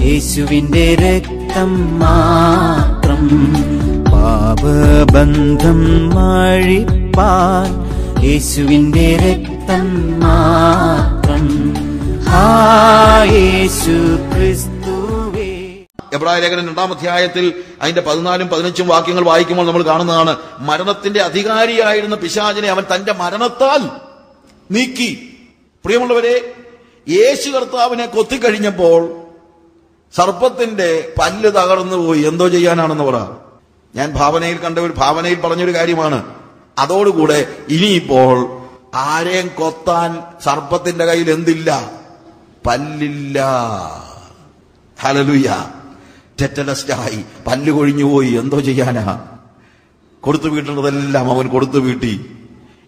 യേശുവിന്റെ രക്തം മാത്രം പാപബന്ധം മാഴിപ്പാൻ. യേശുവിന്റെ രക്തം മാത്രം. യേശു ക്രിസ്തുവേ. എബ്രായ ലേഖനം രണ്ടാം അധ്യായത്തിൽ അതിന്റെ പതിനാലും പതിനഞ്ചും വാക്യങ്ങൾ വായിക്കുമ്പോൾ നമ്മൾ കാണുന്നതാണ് മരണത്തിന്റെ അധികാരിയായിരുന്ന പിശാചിനെ അവൻ തന്റെ മരണത്താൽ നീക്കി. പ്രിയമുള്ളവരെ യേശു കർത്താവിനെ കൊത്തിക്കഴിഞ്ഞപ്പോൾ സർപ്പത്തിന്റെ പല്ല് തകർന്നു പോയി. എന്തോ ചെയ്യാനാണെന്ന് പറ. ഞാൻ ഭാവനയിൽ കണ്ട ഒരു ഭാവനയിൽ പറഞ്ഞൊരു കാര്യമാണ്. അതോടുകൂടെ ഇനിയിപ്പോൾ ആരെയും കൊത്താൻ സർപ്പത്തിന്റെ കയ്യിൽ എന്തില്ല? പല്ലില്ല. ഹലലുയ ടെറ്റലസ്റ്റായി പല്ല് കൊഴിഞ്ഞു പോയി. എന്തോ ചെയ്യാനാ? കൊടുത്തു വീട്ടേണ്ടതെല്ലാം അവൻ കൊടുത്തു വീട്ടി.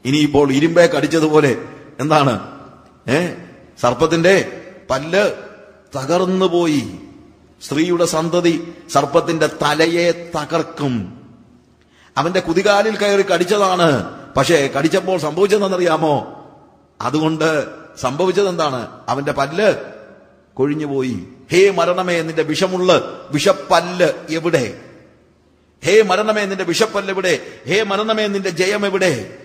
ഇനിയിപ്പോൾ ഇരുമ്പേ കടിച്ചതുപോലെ എന്താണ്? ഏ? സർപ്പത്തിന്റെ പല്ല് തകർന്നു പോയി സ്ത്രീയുടെ സന്തതി സർപ്പത്തിന്റെ തലയെ തകർക്കും. അവന്റെ കുതികാലിൽ കയറി കടിച്ചതാണ്. പക്ഷേ കടിച്ചപ്പോൾ സംഭവിച്ചതെന്നറിയാമോ? അതുകൊണ്ട് സംഭവിച്ചത് എന്താണ് അവന്റെ പല്ല് കൊഴിഞ്ഞുപോയി. ഹേ മരണമേ നിന്റെ വിഷമുള്ള വിഷപ്പല്ല് എവിടെ? ഹേ മരണമേ നിന്റെ വിഷപ്പല്ല് എവിടെ? ഹേ മരണമേ നിന്റെ ജയം എവിടെ?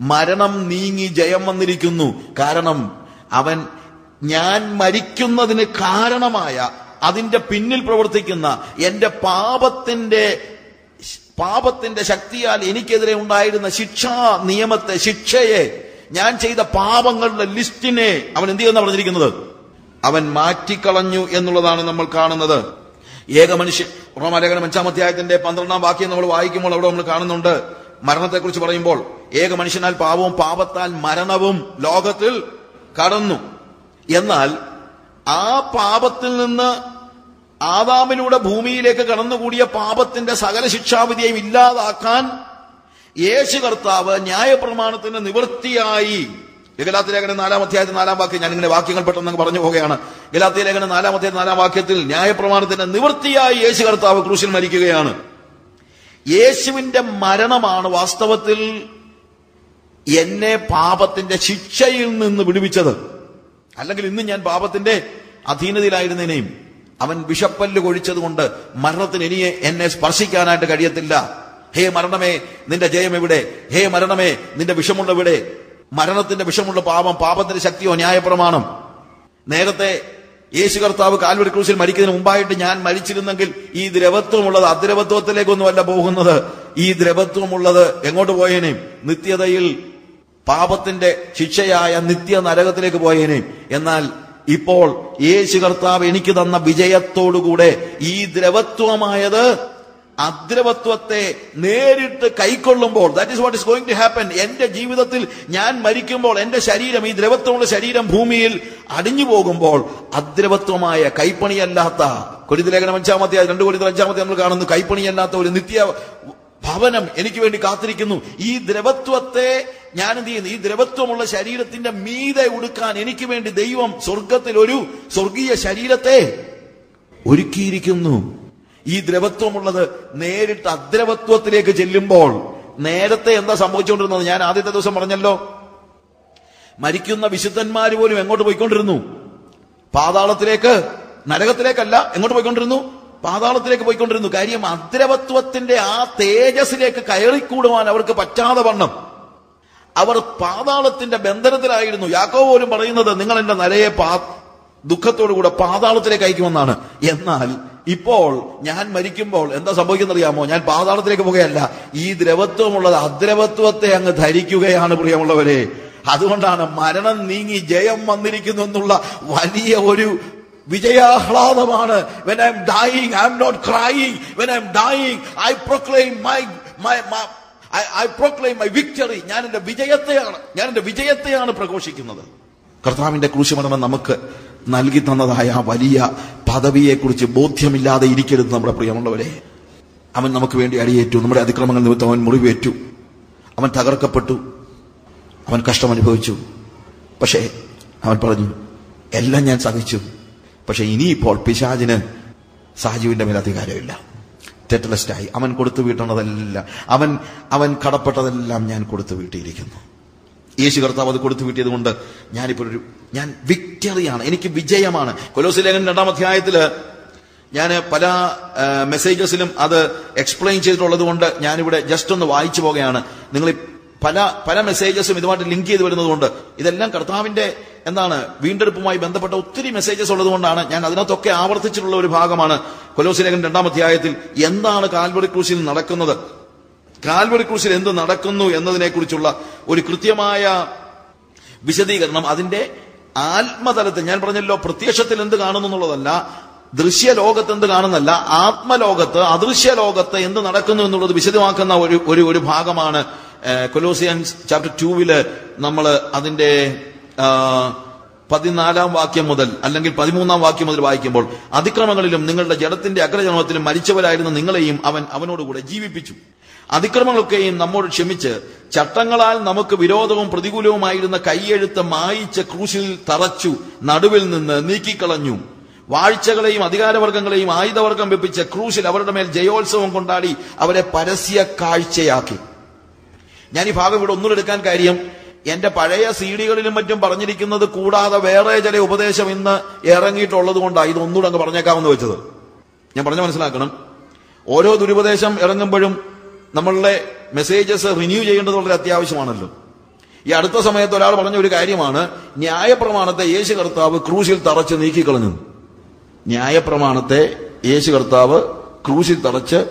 മരണം നീങ്ങി ജയം വന്നിരിക്കുന്നു. കാരണം അവൻ ഞാൻ മരിക്കുന്നതിന് കാരണമായ അതിന്റെ പിന്നിൽ പ്രവർത്തിക്കുന്ന എന്റെ പാപത്തിന്റെ പാപത്തിന്റെ ശക്തിയാൽ എനിക്കെതിരെ ഉണ്ടായിരുന്ന ശിക്ഷാ നിയമത്തെ ശിക്ഷയെ ഞാൻ ചെയ്ത പാപങ്ങളുടെ ലിസ്റ്റിനെ അവൻ എന്ത് ചെയ്യുന്ന പറഞ്ഞിരിക്കുന്നത്? അവൻ മാറ്റിക്കളഞ്ഞു എന്നുള്ളതാണ് നമ്മൾ കാണുന്നത്. ഏക മനുഷ്യൻ റോമാലേഖനം അഞ്ചാമധ്യായത്തിന്റെ പന്ത്രണ്ടാം വാക്യം നമ്മൾ വായിക്കുമ്പോൾ അവിടെ നമ്മൾ കാണുന്നുണ്ട്. മരണത്തെക്കുറിച്ച് പറയുമ്പോൾ ഏക മനുഷ്യനാൽ പാപവും പാപത്താൽ മരണവും ലോകത്തിൽ കടന്നു. എന്നാൽ ആ പാപത്തിൽ നിന്ന് ആദാമിലൂടെ ഭൂമിയിലേക്ക് കടന്നുകൂടിയ പാപത്തിന്റെ സകല ശിക്ഷാവിധിയെയും ഇല്ലാതാക്കാൻ യേശു കർത്താവ് ന്യായപ്രമാണത്തിന് നിവൃത്തിയായി. ഗലാത്തി ലേഖന നാലാം അധ്യായത്തിൽ നാലാം വാക്യം ഞാൻ ഇങ്ങനെ വാക്യങ്ങൾ പെട്ടെന്ന് പറഞ്ഞു പോവുകയാണ് ഗലാത്തി ലേഖന നാലാം അധ്യായം നാലാം വാക്യത്തിൽ ന്യായപ്രമാണത്തിന്റെ നിവൃത്തിയായി യേശു കർത്താവ് ക്രൂശിൽ മരിക്കുകയാണ്. യേശുവിന്റെ മരണമാണ് വാസ്തവത്തിൽ എന്നെ പാപത്തിന്റെ ശിക്ഷയിൽ നിന്ന് വിടുവിച്ചത്. അല്ലെങ്കിൽ ഇന്ന് ഞാൻ പാപത്തിന്റെ അധീനതയിലായിരുന്നതിനെയും അവൻ വിഷപ്പല്ല് കൊഴിച്ചതുകൊണ്ട് മരണത്തിന് ഇനിയെ എന്നെ സ്പർശിക്കാനായിട്ട് കഴിയത്തില്ല. ഹേ മരണമേ നിന്റെ ജയം എവിടെ? ഹേ മരണമേ നിന്റെ വിഷമുള്ള എവിടെ? മരണത്തിന്റെ വിഷമുള്ള പാപം പാപത്തിന്റെ ശക്തിയോ ന്യായപ്രമാണം. നേരത്തെ യേശു കർത്താവ് കാൽവരി ക്രൂശിൽ മരിക്കുന്നതിന് മുമ്പായിട്ട് ഞാൻ മരിച്ചിരുന്നെങ്കിൽ ഈ ദ്രവത്വമുള്ളത് അദ്രവത്വത്തിലേക്കൊന്നുമല്ല പോകുന്നത്. ഈ ദ്രവത്വമുള്ളത് എങ്ങോട്ട് പോയേനെയും? നിത്യതയിൽ പാപത്തിന്റെ ശിക്ഷയായ നിത്യ നരകത്തിലേക്ക് പോയേനെ. എന്നാൽ ഇപ്പോൾ യേശു കർത്താവ് എനിക്ക് തന്ന വിജയത്തോടുകൂടെ ഈ ദ്രവത്വമായത് അദ്രവത്വത്തെ നേരിട്ട് കൈക്കൊള്ളുമ്പോൾ that is what is going to happen എന്റെ ജീവിതത്തിൽ ഞാൻ മരിക്കുമ്പോൾ എന്റെ ശരീരം ഈ ദ്രവത്വമുള്ള ശരീരം ഭൂമിയിൽ അടിഞ്ഞു പോകുമ്പോൾ അദ്രവത്വമായ കൈപ്പണിയല്ലാത്ത കൊരിന്ത ലേഖനം അഞ്ചാമത്തെ രണ്ട് കൊരിന്ത അഞ്ചാമത്തെ നമ്മൾ കാണുന്നു കൈപ്പണിയല്ലാത്ത ഒരു നിത്യ ഭവനം എനിക്ക് വേണ്ടി കാത്തിരിക്കുന്നു. ഈ ദ്രവത്വത്തെ ഞാൻ എന്ത് ചെയ്യുന്നു? ഈ ദ്രവത്വമുള്ള ശരീരത്തിന്റെ മീതെ ഉടുക്കാൻ എനിക്ക് വേണ്ടി ദൈവം സ്വർഗത്തിൽ ഒരു സ്വർഗീയ ശരീരത്തെ ഒരുക്കിയിരിക്കുന്നു. ഈ ദ്രവത്വമുള്ളത് നേരിട്ട് അദ്രവത്വത്തിലേക്ക് ചെല്ലുമ്പോൾ നേരത്തെ എന്താ സംഭവിച്ചുകൊണ്ടിരുന്നത്? ഞാൻ ആദ്യത്തെ ദിവസം പറഞ്ഞല്ലോ. മരിക്കുന്ന വിശുദ്ധന്മാർ പോലും എങ്ങോട്ട് പോയിക്കൊണ്ടിരുന്നു? പാതാളത്തിലേക്ക് നരകത്തിലേക്കല്ല എങ്ങോട്ട് പോയിക്കൊണ്ടിരുന്നു? പാതാളത്തിലേക്ക് പോയിക്കൊണ്ടിരുന്നു. കാര്യം അദ്രവത്വത്തിന്റെ ആ തേജസ്സിലേക്ക് കയറിക്കൂടുവാൻ അവർക്ക് പറ്റാതെ വണ്ണം. അവർ പാതാളത്തിന്റെ ബന്ധനത്തിലായിരുന്നു. യാക്കോ പോലും പറയുന്നത് നിങ്ങൾ എന്റെ നരയെ പാ ദുഃഖത്തോടുകൂടെ പാതാളത്തിലേക്ക് അയക്കുമെന്നാണ്. എന്നാൽ ഇപ്പോൾ ഞാൻ മരിക്കുമ്പോൾ എന്താ സംഭവിക്കുന്നറിയാമോ? ഞാൻ പാതാളത്തിലേക്ക് പോകുകയല്ല ഈ ദ്രവത്വമുള്ളത് അദ്രവത്വത്തെ അങ്ങ് ധരിക്കുകയാണ് പ്രിയമുള്ളവരെ. അതുകൊണ്ടാണ് മരണം നീങ്ങി ജയം വന്നിരിക്കുന്നു എന്നുള്ള വലിയ ഒരു വിജയാഹ്ലാദമാണ്. When I'm dying I'm not crying when I'm dying I proclaim my my I proclaim my victory ഞാൻ എന്റെ വിജയത്തെയാണ്. ഞാൻ എന്റെ വിജയത്തെയാണ് പ്രഘോഷിക്കുന്നത്. കർത്താവിന്റെ ക്രൂശമരണം നമുക്ക് നൽകി തന്നതായ ആ വലിയ പദവിയെക്കുറിച്ച് ബോധ്യമില്ലാതെ ഇരിക്കരുത് നമ്മുടെ പ്രിയമുള്ളവരെ. അവൻ നമുക്ക് വേണ്ടി അടിയേറ്റു. നമ്മുടെ അതിക്രമങ്ങൾ നിമിത്തം അവൻ മുറിവേറ്റു. അവൻ തകർക്കപ്പെട്ടു. അവൻ കഷ്ടം അനുഭവിച്ചു. പക്ഷേ അവൻ പറഞ്ഞു എല്ലാം ഞാൻ സഹിച്ചു. പക്ഷെ ഇനിയിപ്പോൾ പിശാചിന് സാജുവിന്റെ മേൽ അധികാരമില്ല ടെറ്റലസ്റ്റായി അവൻ കൊടുത്തു വീട്ടണതെല്ലാം അവൻ അവൻ കടപ്പെട്ടതെല്ലാം ഞാൻ കൊടുത്തു വീട്ടിയിരിക്കുന്നു. യേശു കർത്താവ് അത് കൊടുത്തു വീട്ടിയത് കൊണ്ട് ഞാനിപ്പോൾ ഒരു ഞാൻ വിക്ടറിയാണ്. എനിക്ക് വിജയമാണ്. കൊലോസി ലേഖനം രണ്ടാം അധ്യായത്തിൽ ഞാൻ പല മെസ്സേജസിലും അത് എക്സ്പ്ലെയിൻ ചെയ്തിട്ടുള്ളത് കൊണ്ട് ഞാനിവിടെ ജസ്റ്റ് ഒന്ന് വായിച്ചു പോകുകയാണ് നിങ്ങൾ പല പല മെസ്സേജസും ഇതുമായിട്ട് ലിങ്ക് ചെയ്ത് വരുന്നതുകൊണ്ട് ഇതെല്ലാം കർത്താവിന്റെ എന്താണ് വീണ്ടെടുപ്പുമായി ബന്ധപ്പെട്ട ഒത്തിരി മെസ്സേജസ് ഉള്ളതുകൊണ്ടാണ് ഞാൻ അതിനകത്തൊക്കെ ആവർത്തിച്ചിട്ടുള്ള ഒരു ഭാഗമാണ് കൊലോസിലേഖൻ രണ്ടാം അധ്യായത്തിൽ എന്താണ് കാൽവറി ക്രൂശിൽ നടക്കുന്നത്. കാൽവറി ക്രൂശിൽ എന്ത് നടക്കുന്നു എന്നതിനെക്കുറിച്ചുള്ള ഒരു കൃത്യമായ വിശദീകരണം അതിന്റെ ആത്മതലത്തിൽ ഞാൻ പറഞ്ഞല്ലോ പ്രത്യക്ഷത്തിൽ എന്ത് കാണുന്നു എന്നുള്ളതല്ല ദൃശ്യ ലോകത്ത് എന്ത് കാണുന്നല്ല ആത്മലോകത്ത് അദൃശ്യ ലോകത്ത് എന്ത് നടക്കുന്നു എന്നുള്ളത് വിശദമാക്കുന്ന ഒരു ഒരു ഭാഗമാണ് കൊലോസിയൻസ് ചാപ്റ്റർ ടൂവിൽ നമ്മൾ അതിന്റെ പതിനാലാം വാക്യം മുതൽ അല്ലെങ്കിൽ പതിമൂന്നാം വാക്യം മുതൽ വായിക്കുമ്പോൾ അതിക്രമങ്ങളിലും നിങ്ങളുടെ ജഡത്തിന്റെ അഗ്രജനത്തിലും മരിച്ചവരായിരുന്ന നിങ്ങളെയും അവൻ അവനോടുകൂടെ ജീവിപ്പിച്ചു. അതിക്രമങ്ങളൊക്കെയും നമ്മോട് ക്ഷമിച്ച് ചട്ടങ്ങളാൽ നമുക്ക് വിരോധവും പ്രതികൂലവുമായിരുന്ന കൈയെഴുത്ത് മായിച്ച ക്രൂശിൽ തറച്ചു നടുവിൽ നിന്ന് നീക്കിക്കളഞ്ഞു. വാഴ്ചകളെയും അധികാരവർഗങ്ങളെയും ആയുധവർഗം വെപ്പിച്ച ക്രൂശിൽ അവരുടെ മേൽ ജയോത്സവം കൊണ്ടാടി അവരെ പരസ്യ കാഴ്ചയാക്കി ഞാൻ ഈ ഭാഗം ഇവിടെ ഒന്നും എടുക്കാൻ കാര്യം എന്റെ പഴയ സീഡികളിലും മറ്റും പറഞ്ഞിരിക്കുന്നത് കൂടാതെ വേറെ ചില ഉപദേശം ഇന്ന് ഇറങ്ങിയിട്ടുള്ളത് കൊണ്ടാണ്. ഇത് ഒന്നുകൂടെ അങ്ങ് പറഞ്ഞേക്കാമെന്ന് വെച്ചത്. ഞാൻ പറഞ്ഞ മനസ്സിലാക്കണം. ഓരോ ദുരുപദേശം ഇറങ്ങുമ്പോഴും നമ്മളുടെ മെസ്സേജസ് റിന്യൂ ചെയ്യേണ്ടത് വളരെ അത്യാവശ്യമാണല്ലോ. ഈ അടുത്ത സമയത്ത് ഒരാൾ പറഞ്ഞ ഒരു കാര്യമാണ് ന്യായപ്രമാണത്തെ യേശു കർത്താവ് ക്രൂശിൽ തറച്ച് നീക്കിക്കളഞ്ഞു. ന്യായപ്രമാണത്തെ യേശു കർത്താവ് ക്രൂശിൽ തറച്ച്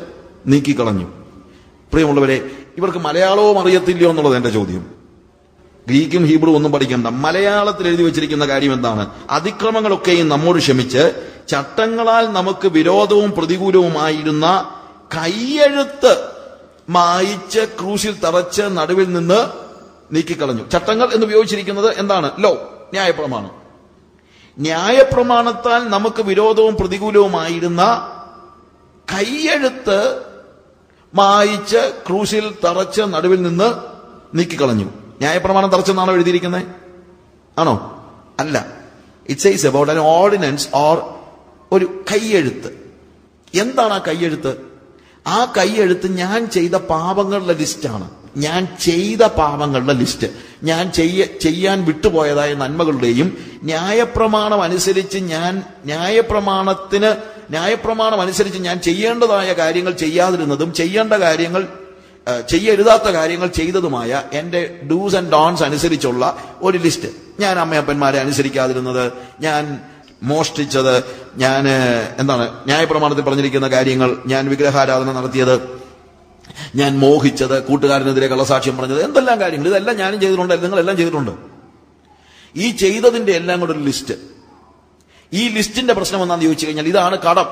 നീക്കിക്കളഞ്ഞു. പ്രിയമുള്ളവരെ ഇവർക്ക് മലയാളവും അറിയത്തില്ലയോ എന്നുള്ളത് എന്റെ ചോദ്യം. ഗ്രീക്കും ഹീബ്രു ഒന്നും പഠിക്കണ്ട. മലയാളത്തിൽ എഴുതി വെച്ചിരിക്കുന്ന കാര്യം എന്താണ്? അതിക്രമങ്ങളൊക്കെയും നമ്മോട് ക്ഷമിച്ച് ചട്ടങ്ങളാൽ നമുക്ക് വിരോധവും പ്രതികൂലവുമായിരുന്ന കയ്യെഴുത്ത് മായിച്ച് ക്രൂശിൽ തറച്ച് നടുവിൽ നിന്ന് നീക്കിക്കളഞ്ഞു. ചട്ടങ്ങൾ എന്ന് ഉപയോഗിച്ചിരിക്കുന്നത് എന്താണ്? ലോ ന്യായപ്രമാണം. ന്യായപ്രമാണത്താൽ നമുക്ക് വിരോധവും പ്രതികൂലവുമായിരുന്ന കൈയെഴുത്ത് മായിച്ച് ക്രൂശിൽ തറച്ച് നടുവിൽ നിന്ന് നീക്കിക്കളഞ്ഞു. ന്യായപ്രമാണം തറച്ചെന്നാണോ എഴുതിയിരിക്കുന്നത്? ആണോ? അല്ല. It's is about an ordinance or ഒരു കൈയെഴുത്ത്. എന്താണ് ആ കൈയെഴുത്ത്? ആ കൈയെഴുത്ത് ഞാൻ ചെയ്ത പാപങ്ങളുടെ ലിസ്റ്റാണ് ഞാൻ ചെയ്ത പാപങ്ങളുടെ ലിസ്റ്റ് ഞാൻ ചെയ്യ ചെയ്യാൻ വിട്ടുപോയതായ നന്മകളുടെയും ന്യായപ്രമാണം അനുസരിച്ച് ഞാൻ ന്യായപ്രമാണത്തിന് ന്യായപ്രമാണം അനുസരിച്ച് ഞാൻ ചെയ്യേണ്ടതായ കാര്യങ്ങൾ ചെയ്യാതിരുന്നതും ചെയ്യേണ്ട കാര്യങ്ങൾ ചെയ്യരുതാത്ത കാര്യങ്ങൾ ചെയ്തതുമായ എന്റെ ഡൂസ് ആൻഡ് ഡോൺസ് അനുസരിച്ചുള്ള ഒരു ലിസ്റ്റ് ഞാൻ അമ്മയപ്പന്മാരെ അനുസരിക്കാതിരുന്നത് ഞാൻ മോഷ്ടിച്ചത് ഞാൻ എന്താണ് ന്യായപ്രമാണത്തിൽ പറഞ്ഞിരിക്കുന്ന കാര്യങ്ങൾ ഞാൻ വിഗ്രഹാരാധന നടത്തിയത് ഞാൻ മോഹിച്ചത് കൂട്ടുകാരനെതിരെ കള്ളസാക്ഷ്യം പറഞ്ഞത് എന്തെല്ലാം കാര്യങ്ങൾ? ഇതെല്ലാം ഞാനും ചെയ്തിട്ടുണ്ട് നിങ്ങളെല്ലാം ചെയ്തിട്ടുണ്ട്. ഈ ചെയ്തതിന്റെ എല്ലാം കൂടെ ഒരു ലിസ്റ്റ് ഈ ലിസ്റ്റിന്റെ പ്രശ്നം എന്താണെന്ന് ചോദിച്ചു കഴിഞ്ഞാൽ ഇതാണ് കടം.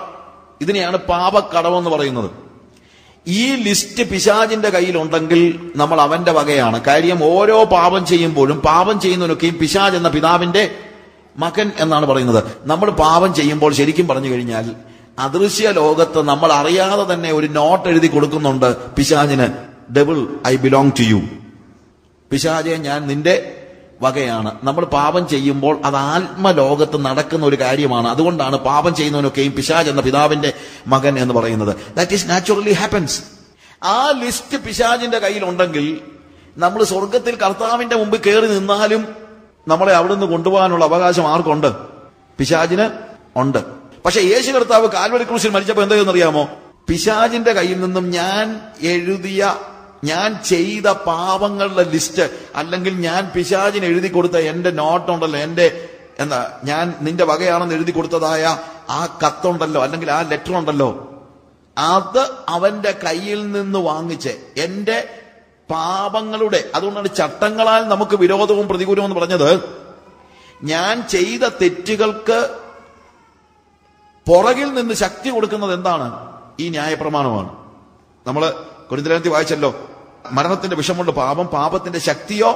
ഇതിനെയാണ് പാപക്കടം എന്ന് പറയുന്നത്. ഈ ലിസ്റ്റ് പിശാജിന്റെ കയ്യിലുണ്ടെങ്കിൽ നമ്മൾ അവന്റെ വകയാണ്. കാര്യം ഓരോ പാപം ചെയ്യുമ്പോഴും പാപം ചെയ്യുന്നതിനൊക്കെയും പിശാജ് എന്ന പിതാവിന്റെ മകൻ എന്നാണ് പറയുന്നത്. നമ്മൾ പാപം ചെയ്യുമ്പോൾ ശരിക്കും പറഞ്ഞു കഴിഞ്ഞാൽ അദൃശ്യ ലോകത്ത് നമ്മൾ അറിയാതെ തന്നെ ഒരു നോട്ട് എഴുതി കൊടുക്കുന്നുണ്ട് പിശാജിന് double I belong to you പിശാജെ ഞാൻ നിന്റെ വകയാണ്. നമ്മൾ പാപം ചെയ്യുമ്പോൾ അത് ആത്മലോകത്ത് നടക്കുന്ന ഒരു കാര്യമാണ്. അതുകൊണ്ടാണ് പാപം ചെയ്യുന്നവനൊക്കെയും പിശാജ് എന്ന പിതാവിന്റെ മകൻ എന്ന് പറയുന്നത്. ദാറ്റ് ഈസ് നാച്ചുറലി ഹാപ്പൻസ് ആ ലിസ്റ്റ് പിശാജിന്റെ കയ്യിലുണ്ടെങ്കിൽ നമ്മൾ സ്വർഗത്തിൽ കർത്താവിന്റെ മുമ്പ് കയറി നിന്നാലും നമ്മളെ അവിടുന്ന് കൊണ്ടുപോകാനുള്ള അവകാശം ആർക്കുണ്ട്? പിശാജിന് ഉണ്ട്. പക്ഷെ യേശു കർത്താവ് കാൽവരി ക്രൂശിൽ മരിച്ചപ്പോൾ എന്തെന്നറിയാമോ പിശാജിന്റെ കയ്യിൽ നിന്നും ഞാൻ എഴുതിയ ഞാൻ ചെയ്ത പാപങ്ങളുടെ ലിസ്റ്റ് അല്ലെങ്കിൽ ഞാൻ പിശാചിന് എഴുതി കൊടുത്ത എന്റെ നോട്ടുണ്ടല്ലോ എന്റെ എന്താ ഞാൻ നിന്റെ വകയാണെന്ന് എഴുതി കൊടുത്തതായ ആ കത്തുണ്ടല്ലോ അല്ലെങ്കിൽ ആ ലെറ്റർ ഉണ്ടല്ലോ അത് അവന്റെ കയ്യിൽ നിന്ന് വാങ്ങിച്ച് എന്റെ പാപങ്ങളുടെ അതുകൊണ്ടാണ് ചട്ടങ്ങളാൽ നമുക്ക് വിരോധവും പ്രതികൂലവും എന്ന് പറഞ്ഞത് ഞാൻ ചെയ്ത തെറ്റുകൾക്ക് പുറകിൽ നിന്ന് ശക്തി കൊടുക്കുന്നത് എന്താണ്? ഈ ന്യായപ്രമാണമാണ്. നമ്മൾ കുരുന്തലത്തിൽ വായിച്ചല്ലോ മരണത്തിന്റെ വിഷമുണ്ട് പാപം പാപത്തിന്റെ ശക്തിയോ?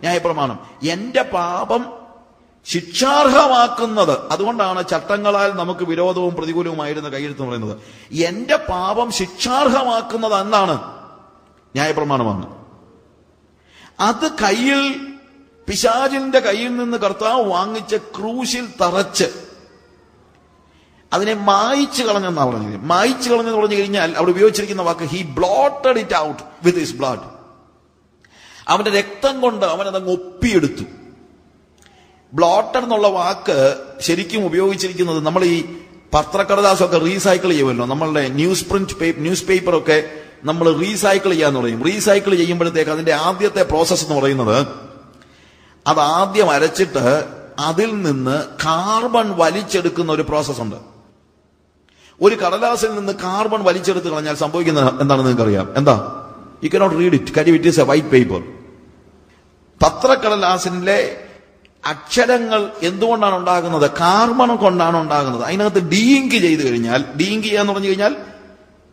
ന്യായപ്രമാണം. എന്റെ പാപം ശിക്ഷാർഹമാക്കുന്നത്. അതുകൊണ്ടാണ് ചട്ടങ്ങളാൽ നമുക്ക് വിരോധവും പ്രതികൂലവുമായിരുന്ന കയ്യെഴുത്ത് പറയുന്നത്. എന്റെ പാപം ശിക്ഷാർഹമാക്കുന്നത് എന്താണ് ന്യായപ്രമാണമാണ് അത് കയ്യിൽ പിശാചിന്റെ കയ്യിൽ നിന്ന് കർത്താവ് വാങ്ങിച്ച ക്രൂശിൽ തറച്ച് അതിനെ മായിച്ചു കളഞ്ഞെന്നാണ് പറഞ്ഞത്. മായിച്ചു കളഞ്ഞെന്ന് പറഞ്ഞു കഴിഞ്ഞാൽ അവിടെ ഉപയോഗിച്ചിരിക്കുന്ന വാക്ക് he blotted it out with his blood അവന്റെ രക്തം കൊണ്ട് അവനതങ്ങ് ഒപ്പിയെടുത്തു. ബ്ലോട്ടർ എന്നുള്ള വാക്ക് ശരിക്കും ഉപയോഗിച്ചിരിക്കുന്നത് നമ്മൾ ഈ പത്രക്കടലാസൊക്കെ റീസൈക്കിൾ ചെയ്യുമല്ലോ. നമ്മളുടെ ന്യൂസ് പ്രിന്റ് ന്യൂസ് പേപ്പർ ഒക്കെ നമ്മൾ റീസൈക്കിൾ ചെയ്യാന്ന് പറയും. റീസൈക്കിൾ ചെയ്യുമ്പോഴത്തേക്ക് അതിന്റെ ആദ്യത്തെ പ്രോസസ്സ് എന്ന് പറയുന്നത് അത് ആദ്യം അരച്ചിട്ട് അതിൽ നിന്ന് കാർബൺ വലിച്ചെടുക്കുന്ന ഒരു പ്രോസസ്സ് ഉണ്ട്. ഒരു കടലാസിൽ നിന്ന് കാർബൺ വലിച്ചെടുത്ത് കളഞ്ഞാൽ സംഭവിക്കുന്നത് എന്താണെന്ന് നിങ്ങൾക്ക് അറിയാം എന്താ യു കനോട്ട് റീഡ് ഇറ്റ് കാര്യം it is a white paper പത്രക്കടലാസിലെ അക്ഷരങ്ങൾ എന്തുകൊണ്ടാണ് ഉണ്ടാകുന്നത്? കാർബൺ കൊണ്ടാണ് ഉണ്ടാകുന്നത്. അതിനകത്ത് ഡീങ്ക് ചെയ്ത് കഴിഞ്ഞാൽ ഡീങ്ക് ചെയ്യാന്ന് പറഞ്ഞു കഴിഞ്ഞാൽ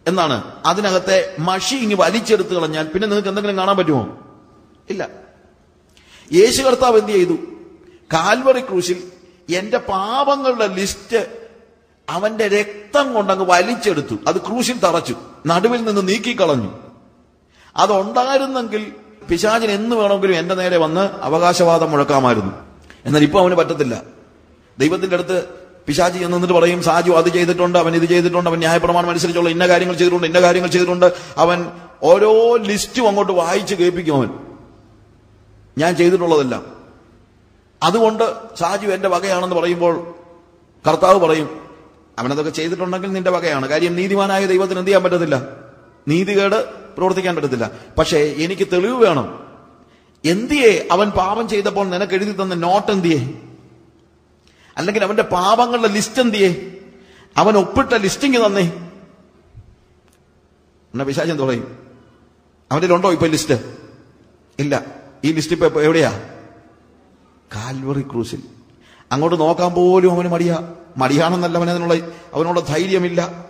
എന്താണ്? അതിനകത്തെ മഷി ഇങ്ങ് വലിച്ചെടുത്ത് കളഞ്ഞാൽ പിന്നെ നിങ്ങൾക്ക് എന്തെങ്കിലും കാണാൻ പറ്റുമോ? ഇല്ല. യേശു കർത്താവ് എന്ത് ചെയ്തു? കാൽവറി ക്രൂശിൽ എന്റെ പാപങ്ങളുടെ ലിസ്റ്റ് അവന്റെ രക്തം കൊണ്ടങ്ങ് വലിച്ചെടുത്തു. അത് ക്രൂശിൽ തറച്ചു. നടുവിൽ നിന്ന് നീക്കിക്കളഞ്ഞു. അതുണ്ടായിരുന്നെങ്കിൽ പിശാചിന് എന്ന് വേണമെങ്കിലും എന്റെ നേരെ വന്ന് അവകാശവാദം മുഴക്കാമായിരുന്നു. എന്നാൽ ഇപ്പൊ അവന് പറ്റത്തില്ല. ദൈവത്തിന്റെ അടുത്ത് പിശാചി എന്ന് നിന്നിട്ട് പറയും സാജു അത് ചെയ്തിട്ടുണ്ട് അവൻ ഇത് ചെയ്തിട്ടുണ്ട് അവൻ ന്യായപ്രമാണം അനുസരിച്ചുള്ള ഇന്ന കാര്യങ്ങൾ ചെയ്തിട്ടുണ്ട് ഇന്ന കാര്യങ്ങൾ ചെയ്തിട്ടുണ്ട്. അവൻ ഓരോ ലിസ്റ്റും അങ്ങോട്ട് വായിച്ച് കേൾപ്പിക്കും അവൻ. ഞാൻ ചെയ്തിട്ടുള്ളതെല്ലാം. അതുകൊണ്ട് സാജു എന്റെ വകയാണെന്ന് പറയുമ്പോൾ കർത്താവ് പറയും അവനതൊക്കെ ചെയ്തിട്ടുണ്ടെങ്കിൽ നിന്റെ വകയാണ്. കാര്യം നീതിമാനായ ദൈവത്തിന് എന്ത് ചെയ്യാൻ പറ്റത്തില്ല? നീതികേട് പ്രവർത്തിക്കാൻ പറ്റത്തില്ല. പക്ഷേ എനിക്ക് തെളിവ് വേണം. എന്തിയെ അവൻ പാപം ചെയ്തപ്പോൾ നിനക്ക് എഴുതി തന്ന നോട്ട് എന്തിയെ? അല്ലെങ്കിൽ അവന്റെ പാപങ്ങളുടെ ലിസ്റ്റ് എന്തിയെ? അവൻ ഒപ്പിട്ട ലിസ്റ്റിങ് തന്നേ. എന്നാ പിശാചൻ തുടങ്ങി അവന്റെ ഉണ്ടോ ഇപ്പൊ ലിസ്റ്റ്? ഇല്ല. ഈ ലിസ്റ്റ് ഇപ്പൊ എവിടെയാ? കാൽവറി ക്രൂസിൽ. അങ്ങോട്ട് നോക്കാൻ പോലും അവന് മടിയാ. മടിയാണെന്നല്ല അവന് അതിനുള്ള അവനുള്ള ധൈര്യമില്ല.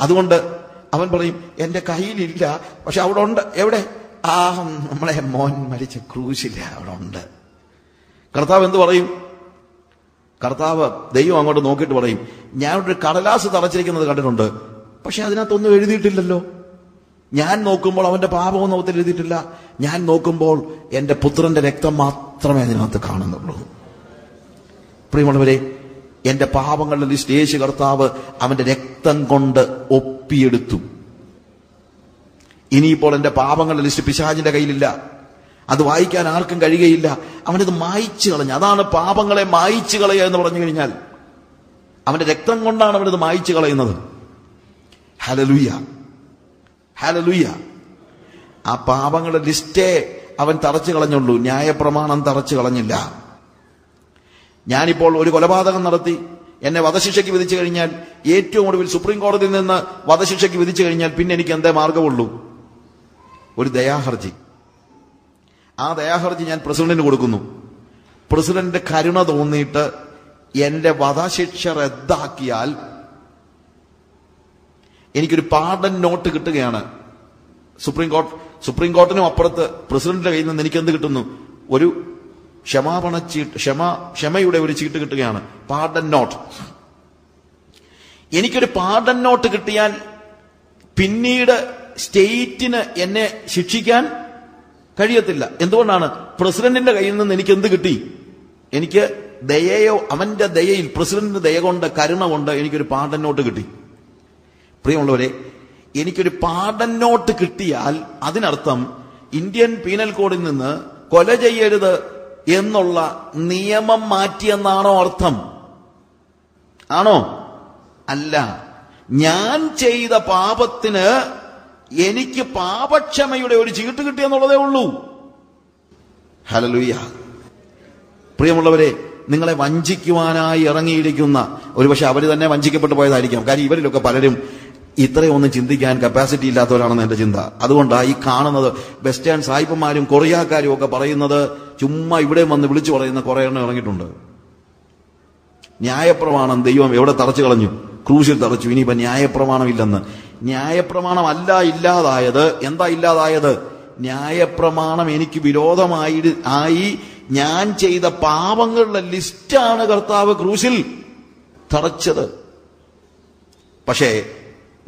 അതുകൊണ്ട് അവൻ പറയും എന്റെ കയ്യിലില്ല പക്ഷെ അവിടെ ഉണ്ട് എവിടെ? ആ നമ്മളെ മോൻ മരിച്ച ക്രൂശില്ല അവിടെ ഉണ്ട് കർത്താവ് എന്ത് പറയും? കർത്താവ് ദൈവം അങ്ങോട്ട് നോക്കിയിട്ട് പറയും ഞാൻ ഒരു കടലാസ് തറച്ചിരിക്കുന്നത് കണ്ടിട്ടുണ്ട് പക്ഷെ അതിനകത്തൊന്നും എഴുതിയിട്ടില്ലല്ലോ. ഞാൻ നോക്കുമ്പോൾ അവന്റെ പാപമൊന്നും അവത്തിൽ എഴുതിയിട്ടില്ല. ഞാൻ നോക്കുമ്പോൾ എന്റെ പുത്രന്റെ രക്തം മാത്രമേ അതിനകത്ത് കാണുന്നുള്ളൂ. പ്രിയമുള്ളവരെ എന്റെ പാപങ്ങളുടെ ലിസ്റ്റ് യേശു കർത്താവ് അവന്റെ രക്തം കൊണ്ട് ഒപ്പിയെടുത്തു. ഇനിയിപ്പോൾ എന്റെ പാപങ്ങളുടെ ലിസ്റ്റ് പിശാചിന്റെ കയ്യിലില്ല. അത് വായിക്കാൻ ആർക്കും കഴിയുകയില്ല. അവനത് മായിച്ചു കളഞ്ഞു. അതാണ് പാപങ്ങളെ മായിച്ചു കളയുക എന്ന് പറഞ്ഞു കഴിഞ്ഞാൽ അവന്റെ രക്തം കൊണ്ടാണ് അവനത് മായിച്ചു കളയുന്നത്. ഹലലുയ ഹലലുയ ആ പാപങ്ങളുടെ ലിസ്റ്റേ അവൻ തറച്ചു കളഞ്ഞുള്ളൂ. ന്യായപ്രമാണം തറച്ചു കളഞ്ഞില്ല. ഞാനിപ്പോൾ ഒരു കൊലപാതകം നടത്തി എന്നെ വധശിക്ഷയ്ക്ക് വിധിച്ചു കഴിഞ്ഞാൽ ഏറ്റവും ഒടുവിൽ സുപ്രീം കോടതിയിൽ നിന്ന് വധശിക്ഷയ്ക്ക് വിധിച്ചു കഴിഞ്ഞാൽ പിന്നെ എനിക്ക് എന്തേ മാർഗമുള്ളൂ? ഒരു ദയാഹർജി. ആ ദയാഹർജി ഞാൻ പ്രസിഡന്റിന് കൊടുക്കുന്നു. പ്രസിഡന്റ് കരുണ തോന്നിയിട്ട് എന്റെ വധശിക്ഷ റദ്ദാക്കിയാൽ എനിക്കൊരു പാർഡൻ നോട്ട് കിട്ടുകയാണ്. സുപ്രീം കോർട്ട് സുപ്രീം കോർട്ടിനും അപ്പുറത്ത് പ്രസിഡന്റിന്റെ കയ്യിൽ നിന്ന് എനിക്ക് എന്ത് കിട്ടുന്നു? ഒരു ക്ഷമാപണ ചീട്ട് ക്ഷമ ക്ഷമയുടെ ഒരു ചീട്ട് കിട്ടുകയാണ്. പാർഡൻ നോട്ട് എനിക്കൊരു പാർഡൻ നോട്ട് കിട്ടിയാൽ പിന്നീട് സ്റ്റേറ്റിന് എന്നെ ശിക്ഷിക്കാൻ കഴിയത്തില്ല. എന്തുകൊണ്ടാണ്? പ്രസിഡന്റിന്റെ കയ്യിൽ നിന്ന് എനിക്ക് എന്ത് കിട്ടി? എനിക്ക് ദയയോ അവന്റെ ദയയിൽ പ്രസിഡന്റിന്റെ ദയ കൊണ്ട് കരുണ കൊണ്ട് എനിക്കൊരു പാർഡൻ നോട്ട് കിട്ടി. പ്രിയമുള്ളവരെ എനിക്കൊരു പാർഡൻ നോട്ട് കിട്ടിയാൽ അതിനർത്ഥം ഇന്ത്യൻ പീനൽ കോഡിൽ നിന്ന് കൊല ചെയ്യരുത് എന്നുള്ള നിയമം മാറ്റിയെന്നാണോ അർത്ഥം? ആണോ? അല്ല. ഞാൻ ചെയ്ത പാപത്തിന് എനിക്ക് പാപക്ഷമയുടെ ഒരു ചീട്ട് കിട്ടിയെന്നുള്ളതേ ഉള്ളൂ. ഹലലുയ്യ പ്രിയമുള്ളവരെ നിങ്ങളെ വഞ്ചിക്കുവാനായി ഇറങ്ങിയിരിക്കുന്ന ഒരുപക്ഷെ അവർ തന്നെ വഞ്ചിക്കപ്പെട്ടു പോയതായിരിക്കാം. കാര്യം ഇവരിലൊക്കെ പലരും ഇത്രയൊന്നും ചിന്തിക്കാൻ കപ്പാസിറ്റി ഇല്ലാത്തവരാണെന്ന് എന്റെ ചിന്ത. അതുകൊണ്ടാണ് ഈ കാണുന്നത് വെസ്റ്റേൺ സായിപ്പന്മാരും കൊറിയാക്കാരും ഒക്കെ പറയുന്നത് ചുമ്മാ ഇവിടെ വന്ന് വിളിച്ചു പറയുന്ന കുറെ എണ്ണം ഇറങ്ങിയിട്ടുണ്ട്. ന്യായപ്രമാണം ദൈവം എവിടെ തറച്ചു കളഞ്ഞു? ക്രൂശിൽ തറച്ചു ഇനിയിപ്പോ ന്യായപ്രമാണം ഇല്ലെന്ന് ന്യായപ്രമാണം അല്ല ഇല്ലാതായത്. എന്താ ഇല്ലാതായത്? ന്യായപ്രമാണം എനിക്ക് വിരോധമായി ആയി ഞാൻ ചെയ്ത പാപങ്ങളുടെ ലിസ്റ്റാണ് കർത്താവ് ക്രൂശിൽ തറച്ചത് പക്ഷേ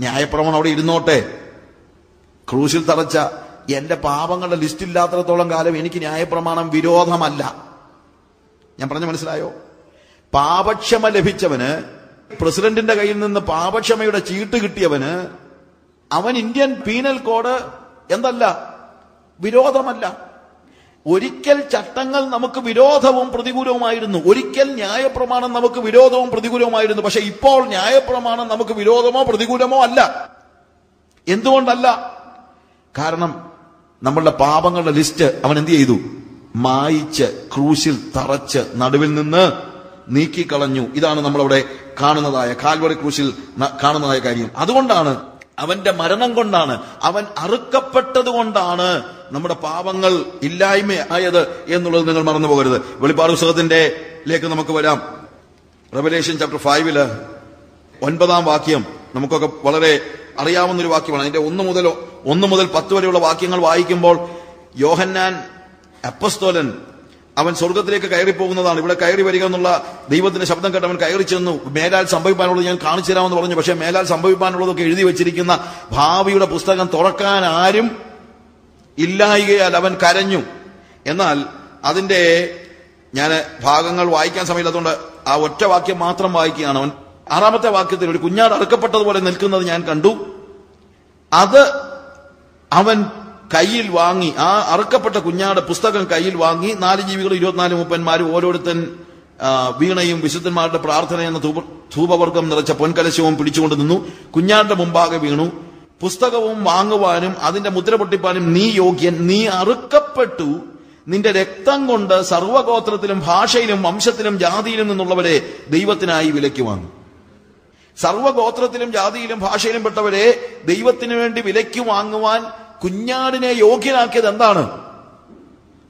ന്യായപ്രമാണം അവിടെ ഇരുന്നോട്ടെ. ക്രൂശിൽ തറച്ച എന്റെ പാപങ്ങളുടെ ലിസ്റ്റ് ഇല്ലാത്തടത്തോളം കാലം എനിക്ക് ന്യായപ്രമാണം വിരോധമല്ല. ഞാൻ പറഞ്ഞ മനസ്സിലായോ? പാപക്ഷമ ലഭിച്ചവന് പ്രസിഡന്റിന്റെ കയ്യിൽ നിന്ന് പാപക്ഷമയുടെ ചീട്ട് കിട്ടിയവന് അവൻ ഇന്ത്യൻ പീനൽ കോഡ് എന്തല്ല? വിരോധമല്ല. ഒരിക്കൽ ചട്ടങ്ങൾ നമുക്ക് വിരോധവും പ്രതികൂലവുമായിരുന്നു. ഒരിക്കൽ ന്യായപ്രമാണം നമുക്ക് വിരോധവും പ്രതികൂലവുമായിരുന്നു. പക്ഷെ ഇപ്പോൾ ന്യായപ്രമാണം നമുക്ക് വിരോധമോ പ്രതികൂലമോ അല്ല. എന്തുകൊണ്ടല്ല? കാരണം നമ്മളുടെ പാപങ്ങളുടെ ലിസ്റ്റ് അവൻ എന്ത് ചെയ്തു? മായിച്ച് ക്രൂശിൽ തറച്ച് നടുവിൽ നിന്ന് നീക്കിക്കളഞ്ഞു. ഇതാണ് നമ്മളവിടെ കാണുന്നതായ കാൽവറി ക്രൂശിൽ കാണുന്നതായ കാര്യം. അതുകൊണ്ടാണ് അവന്റെ മരണം കൊണ്ടാണ് അവൻ അറുക്കപ്പെട്ടത് കൊണ്ടാണ് നമ്മുടെ പാപങ്ങൾ ഇല്ലായ്മ ആയത് എന്നുള്ളത് നിങ്ങൾ മറന്നു പോകരുത്. വെളിപ്പാട് പുസ്തകത്തിന്റെ ലേക്ക് നമുക്ക് വരാം. റെവലേഷൻ ചാപ്റ്റർ ഫൈവിൽ ഒൻപതാം വാക്യം നമുക്കൊക്കെ വളരെ അറിയാവുന്ന ഒരു വാക്യമാണ്. അതിന്റെ ഒന്ന് മുതൽ ഒന്ന് മുതൽ പത്ത് വരെയുള്ള വാക്യങ്ങൾ വായിക്കുമ്പോൾ യോഹന്നാൻ അപ്പസ്തോലൻ അവൻ സ്വർഗത്തിലേക്ക് കയറി പോകുന്നതാണ് ഇവിടെ കയറി വരിക എന്നുള്ള ദൈവത്തിന്റെ ശബ്ദം കേട്ട് അവൻ കയറി ചെന്നു. മേലാൽ സംഭവിക്കാനുള്ളത് ഞാൻ കാണിച്ചു തരാമെന്ന് പറഞ്ഞു. പക്ഷേ മേലാൽ സംഭവിക്കാനുള്ളതൊക്കെ എഴുതി വെച്ചിരിക്കുന്ന ഭാവിയുടെ പുസ്തകം തുറക്കാൻ ആരും ഇല്ലായികയാൽ അവൻ കരഞ്ഞു. എന്നാൽ അതിന്റെ ഞാൻ ഭാഗങ്ങൾ വായിക്കാൻ സമയമില്ലാത്തതുകൊണ്ട് ആ ഒറ്റ വാക്യം മാത്രം വായിക്കുകയാണ് അവൻ. ആറാമത്തെ വാക്യത്തിൽ ഒരു കുഞ്ഞാട് അറുക്കപ്പെട്ടതുപോലെ നിൽക്കുന്നത് ഞാൻ കണ്ടു. അത് അവൻ കയ്യിൽ വാങ്ങി ആ അറുക്കപ്പെട്ട കുഞ്ഞാട് പുസ്തകം കയ്യിൽ വാങ്ങി നാല് ജീവികൾ ഇരുപത്തിനാല് മുപ്പന്മാരും ഓരോരുത്തൻ വീണയും വിശുദ്ധന്മാരുടെ പ്രാർത്ഥന എന്ന ധൂപ ധൂപവർഗം നിറച്ച പൊൻകലശവും പിടിച്ചുകൊണ്ട് നിന്നു. കുഞ്ഞാടിന്റെ മുമ്പാകെ വീണു. പുസ്തകവും വാങ്ങുവാനും അതിന്റെ മുദ്ര പൊട്ടിപ്പാനും നീ യോഗ്യൻ നീ അറുക്കപ്പെട്ടു. നിന്റെ രക്തം കൊണ്ട് സർവഗോത്രത്തിലും ഭാഷയിലും വംശത്തിലും ജാതിയിലും നിന്നുള്ളവരെ ദൈവത്തിനായി വിലയ്ക്ക് വാങ്ങും. സർവഗോത്രത്തിലും ജാതിയിലും ഭാഷയിലും പെട്ടവരെ ദൈവത്തിന് വേണ്ടി വിലയ്ക്ക് വാങ്ങുവാൻ കുഞ്ഞാടിനെ യോഗ്യനാക്കിയത് എന്താണ്?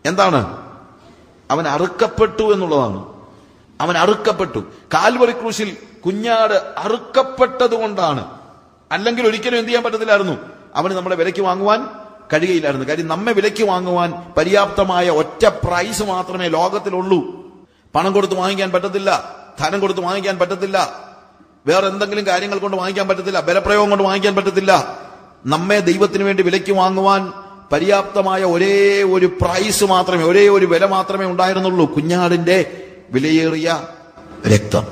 എന്താണ്? അവൻ അറുക്കപ്പെട്ടു എന്നുള്ളതാണ്. അവൻ അറുക്കപ്പെട്ടു. കാൽവറി ക്രൂശിൽ കുഞ്ഞാട് അറുക്കപ്പെട്ടതുകൊണ്ടാണ്. അല്ലെങ്കിൽ ഒരിക്കലും എന്ത് ചെയ്യാൻ പറ്റത്തില്ലായിരുന്നു. അവന് നമ്മളെ വിലയ്ക്ക് വാങ്ങുവാൻ കഴിയുകയില്ലായിരുന്നു. കാര്യം നമ്മെ വിലയ്ക്ക് വാങ്ങുവാൻ പര്യാപ്തമായ ഒറ്റ പ്രൈസ് മാത്രമേ ലോകത്തിലുള്ളൂ. പണം കൊടുത്ത് വാങ്ങിക്കാൻ പറ്റത്തില്ല. ധനം കൊടുത്ത് വാങ്ങിക്കാൻ പറ്റത്തില്ല. വേറെ എന്തെങ്കിലും കാര്യങ്ങൾ കൊണ്ട് വാങ്ങിക്കാൻ പറ്റത്തില്ല ബലപ്രയോഗം കൊണ്ട് വാങ്ങിക്കാൻ പറ്റത്തില്ല. നമ്മെ ദൈവത്തിന് വേണ്ടി വിലയ്ക്ക് വാങ്ങുവാൻ പര്യാപ്തമായ ഒരേ ഒരു പ്രൈസ് മാത്രമേ ഒരേ ഒരു വില മാത്രമേ ഉണ്ടായിരുന്നുള്ളൂ. കുഞ്ഞാടിന്റെ വിലയേറിയ രക്തം.